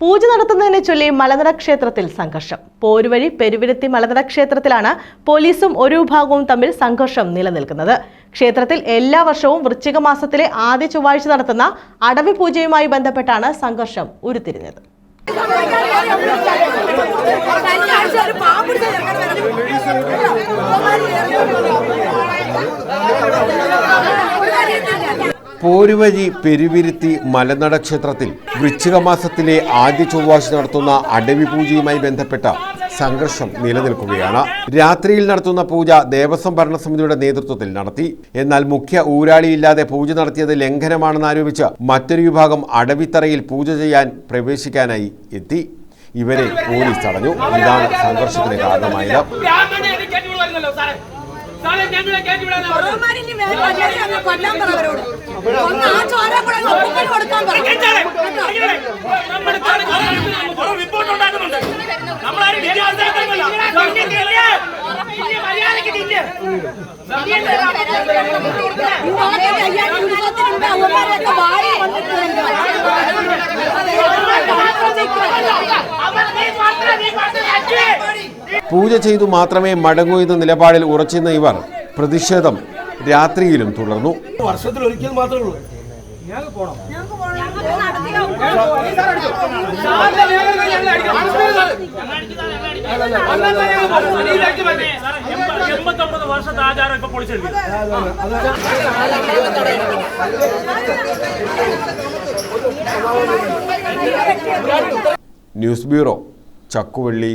പൂജ നടത്തുന്നതിനെ ചൊല്ലി മലനട ക്ഷേത്രത്തിൽ സംഘർഷം. പോരുവഴി പെരുവിരുത്തി മലനട ക്ഷേത്രത്തിലാണ് പോലീസും ഒരു വിഭാഗവും തമ്മിൽ സംഘർഷം നിലനിൽക്കുന്നത്. ക്ഷേത്രത്തിൽ എല്ലാ വർഷവും വൃശ്ചിക മാസത്തിലെ ആദ്യ ചൊവ്വാഴ്ച നടത്തുന്ന അടവി പൂജയുമായി ബന്ധപ്പെട്ടാണ് സംഘർഷം ഉരുത്തിരിഞ്ഞത്. പോരുവഴി പെരുവിരുത്തി മലനട ക്ഷേത്രത്തിൽ വൃശ്ചികമാസത്തിലെ ആദ്യ ചൊവ്വാഴ്ച നടത്തുന്ന അടവി പൂജയുമായി ബന്ധപ്പെട്ട സംഘർഷം നിലനിൽക്കുകയാണ്. രാത്രിയിൽ നടത്തുന്ന പൂജ ദേവസ്വം ഭരണസമിതിയുടെ നേതൃത്വത്തിൽ നടത്തി. എന്നാൽ മുഖ്യ ഊരാളിയില്ലാതെ പൂജ നടത്തിയത് ലംഘനമാണെന്ന് ആരോപിച്ച് മറ്റൊരു വിഭാഗം അടവിത്തറയിൽ പൂജ ചെയ്യാൻ പ്രവേശിക്കാനായി എത്തി. ഇവരെ പോലീസ് തടഞ്ഞു. ഇതാണ് സംഘർഷത്തിന് കാരണമായത്. സാറേ ഞങ്ങളെ കയറ്റിവിടാനാ പറഞ്ഞത്. ബഹുമാനിന് മേൽ മര്യാദ അങ്ങ് കൊല്ലാൻ പറ അവരോട്. ഒന്ന് ആ ചോര കൂടെ അങ്ങ് ഒപ്പിക്കൽ കൊടുക്കാൻ പറ. റിപ്പോർട്ട് ഉണ്ടാക്കുന്നുണ്ട്. നമ്മളാരും മര്യാദയ്ക്ക് തിന്നെ. ഇങ്ങോട്ട് കയ്യാൻ ഉത്സവത്തിനുണ്ട് അവന്മാരെയൊക്കെ വാരി വന്നിട്ടുണ്ട്. അവർ നീ മാത്രം നീ മാത്രം പൂജ ചെയ്തു മാത്രമേ മടങ്ങൂ എന്ന നിലപാടിൽ ഉറച്ചിരുന്ന ഇവർ പ്രതിഷേധം രാത്രിയിലും തുടർന്നു. വർഷത്തിൽ ഒരിക്കൽ മാത്രമേ ഉള്ളൂ. എൺപത്തൊമ്പത് വർഷത്തെ ആചാരം ഇപ്പൊ പൊളിച്ചെടുക്കും ന്യൂസ് ബ്യൂറോ ചക്കുവള്ളി